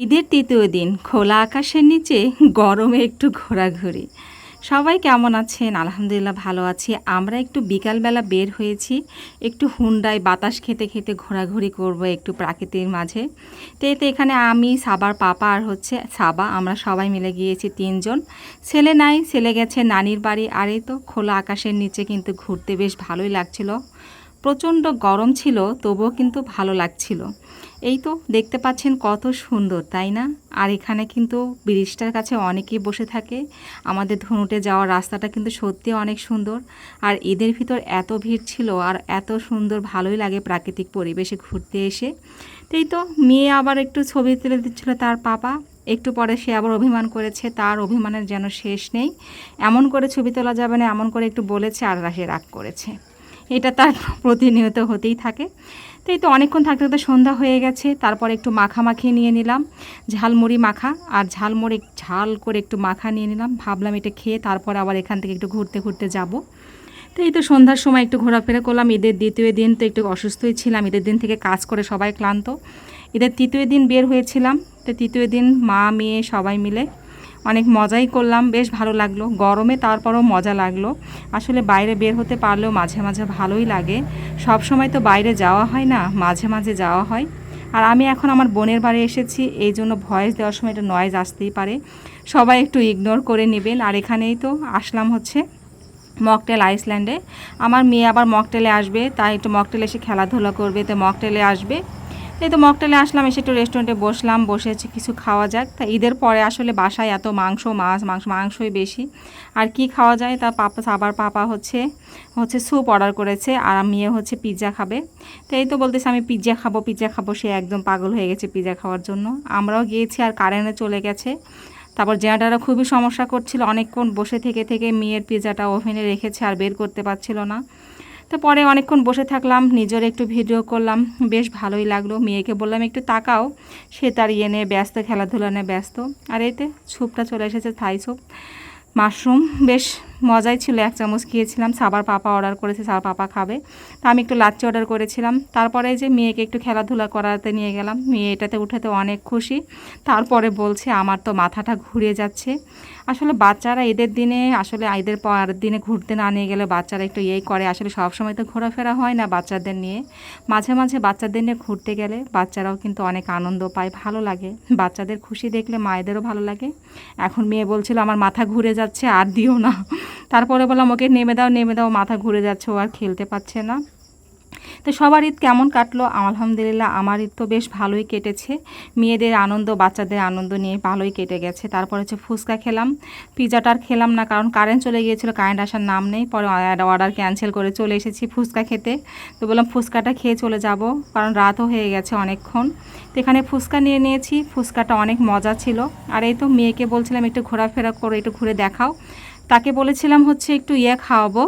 ঈদের তৃতীয় দিন, খোলা আকাশের নিচে, গরমে একটু ঘোরাঘুরি। সবাই কেমন আছেন? আলহামদুলিল্লাহ ভালো আছি। আমরা একটু বিকালবেলা বের হয়েছি। একটু হুন্ডায় বাতাস খেতে খেতে ঘোরাঘুরি করব একটু প্রাকৃতির মাঝে। তো এতে এখানে আমি, সাবার পাপা আর হচ্ছে সাবা, আমরা সবাই মিলে গিয়েছি তিনজন। ছেলে নাই, ছেলে গেছে নানির বাড়ি। আর এই তো খোলা আকাশের নিচে কিন্তু ঘুরতে বেশ ভালোই লাগছিল। প্রচণ্ড গরম ছিল, তবুও কিন্তু ভালো লাগছিল। এই তো দেখতে পাচ্ছেন কত সুন্দর, তাই না? আর এখানে কিন্তু ব্রিজটার কাছে অনেকেই বসে থাকে। আমাদের ধনুটে যাওয়ার রাস্তাটা কিন্তু সত্যি অনেক সুন্দর। আর ঈদের ভিতর এত ভিড় ছিল আর এত সুন্দর, ভালোই লাগে প্রাকৃতিক পরিবেশে ঘুরতে এসে। তো এই তো মেয়ে আবার একটু ছবি তুলে দিচ্ছিল তার পাপা। একটু পরে সে আবার অভিমান করেছে, তার অভিমানের যেন শেষ নেই। এমন করে ছবি তোলা যাবে না, এমন করে একটু বলেছে আর সে রাগ করেছে। এটা তার প্রতিনিয়ত হতেই থাকে। তো এই তো অনেকক্ষণ থাকতে থাকতে সন্ধ্যা হয়ে গেছে, তারপর একটু মাখা মাখিয়ে নিয়ে নিলাম, ঝালমুড়ি মাখা, আর ঝালমুড়ি ঝাল করে একটু মাখা নিয়ে নিলাম। ভাবলাম এটা খেয়ে তারপর আবার এখান থেকে একটু ঘুরতে ঘুরতে যাব। তো এই তো সন্ধ্যার সময় একটু ঘোরাফেরা করলাম, ঈদের দ্বিতীয় দিন তো একটু অসুস্থই ছিলাম, ঈদের দিন থেকে কাজ করে সবাই ক্লান্ত। ঈদের তৃতীয় দিন বের হয়েছিলাম, তো তৃতীয় দিন মা, মেয়ে সবাই মিলে অনেক মজাই করলাম, বেশ ভালো লাগল। গরমে তারপরও মজা লাগল। আসলে বাইরে বের হতে পারলেও মাঝে মাঝে ভালোই লাগে। সব সময় তো বাইরে যাওয়া হয় না, মাঝে মাঝে যাওয়া হয়। আর আমি এখন আমার বোনের বাড়ি এসেছি, এই জন্য ভয়েস দেওয়ার সময় একটা নয়েজ আসতেই পারে। সবাই একটু ইগনোর করে নেবেন। আর এখানেই তো আসলাম হচ্ছে মকটেল আইসল্যান্ডে আমার মেয়ে আবার মকটেলে আসবে, তাই একটু মকটেলে এসে খেলাধুলা করবে, তো মকটেলে আসবে। এই তো মকটেলে আসলাম, এসে একটু রেস্টুরেন্টে বসলাম, বসে কিছু খাওয়া যাক। তা ঈদের পরে আসলে বাসায় এত মাংস, মাছ, মাংস, মাংসই বেশি। আর কি খাওয়া যায়? তা পাপা, আবার পাপা হচ্ছে হচ্ছে স্যুপ অর্ডার করেছে, আর মেয়ে হচ্ছে পিৎজা খাবে। তো এই তো বলতেছে, আমি পিৎজা খাব পিৎজা খাব, সে একদম পাগল হয়ে গেছে পিৎজা খাওয়ার জন্য। আমরাও গিয়েছি আর কারেন্টে চলে গেছে। তারপর জেনারেটারও খুবই সমস্যা করছিল, অনেকক্ষণ বসে থেকে থেকে মেয়ের পিৎজাটা ওভেনে রেখেছে, আর বের করতে পারছিল না। তো পরে অনেকক্ষণ বসে থাকলাম, নিজের একটু ভিডিও করলাম। বেশ ভালোই লাগল। মেয়েকে বললাম, একটু তাকাও। সে তার ইয়ে নিয়ে ব্যস্ত, খেলাধুলা নিয়ে ব্যস্ত। আর এতে ছুপটা চলে এসেছে থাই ছুপ মাশরুম বেশ মজাই ছিল, এক চামচ খেয়েছিলাম, সাবার পাপা অর্ডার করেছে, সাবার পাপা খাবে। তা আমি একটু লাচ্ছি অর্ডার করেছিলাম। তারপরে যে মেয়েকে একটু খেলাধুলা করাতে নিয়ে গেলাম। মেয়ে এটাতে উঠাতে অনেক খুশি। তারপরে বলছে, আমার তো মাথাটা ঘুরে যাচ্ছে। আসলে বাচ্চারা ঈদের দিনে, আসলে ঈদের পর দিনে ঘুরতে না নিয়ে গেলে বাচ্চারা একটু ইয়েই করে। আসলে সব সময় তো ঘোরাফেরা হয় না বাচ্চাদের নিয়ে। মাঝে মাঝে বাচ্চাদের নিয়ে ঘুরতে গেলে বাচ্চারাও কিন্তু অনেক আনন্দ পায়, ভালো লাগে। বাচ্চাদের খুশি দেখলে মায়েদেরও ভালো লাগে। এখন মেয়ে বলছিল, আমার মাথা ঘুরে যাচ্ছে, আর দিও না। তারপরে বললাম, ওকে নেমে দাও নেমে দাও, মাথা ঘুরে যাচ্ছে, ও আর খেলতে পারছে না। তো সবার ঈদ কেমন কাটলো? আলহামদুলিল্লাহ, আমার ঈদ তো বেশ ভালোই কেটেছে। মেয়েদের আনন্দ, বাচ্চাদের আনন্দ নিয়ে ভালোই কেটে গেছে। তারপর হচ্ছে ফুচকা খেলাম। পিজাটা আর খেলাম না, কারণ কারেন্ট চলে গিয়েছিল কারেন্ট আসার নাম নেই। পরে অর্ডার ক্যান্সেল করে চলে এসেছি ফুচকা খেতে। তো বললাম, ফুচকাটা খেয়ে চলে যাব, কারণ রাতও হয়ে গেছে অনেকক্ষণ। তো এখানে ফুচকা নিয়ে নিয়েছি। ফুচকাটা অনেক মজা ছিল। আর এই তো মেয়েকে বলছিলাম, একটু ঘোরাফেরা করে, একটু ঘুরে দেখাও। তাকে বলেছিলাম হচ্ছে একটু ইয়ে খাওয়াবো,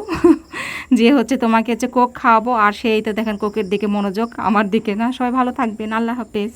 যে হচ্ছে তোমাকে হচ্ছে কোক খাওয়াবো, আর সেই তো দেখেন কোকের দিকে মনোযোগ, আমার দিকে না, সবাই ভালো থাকবেন, আল্লাহ হাফেজ।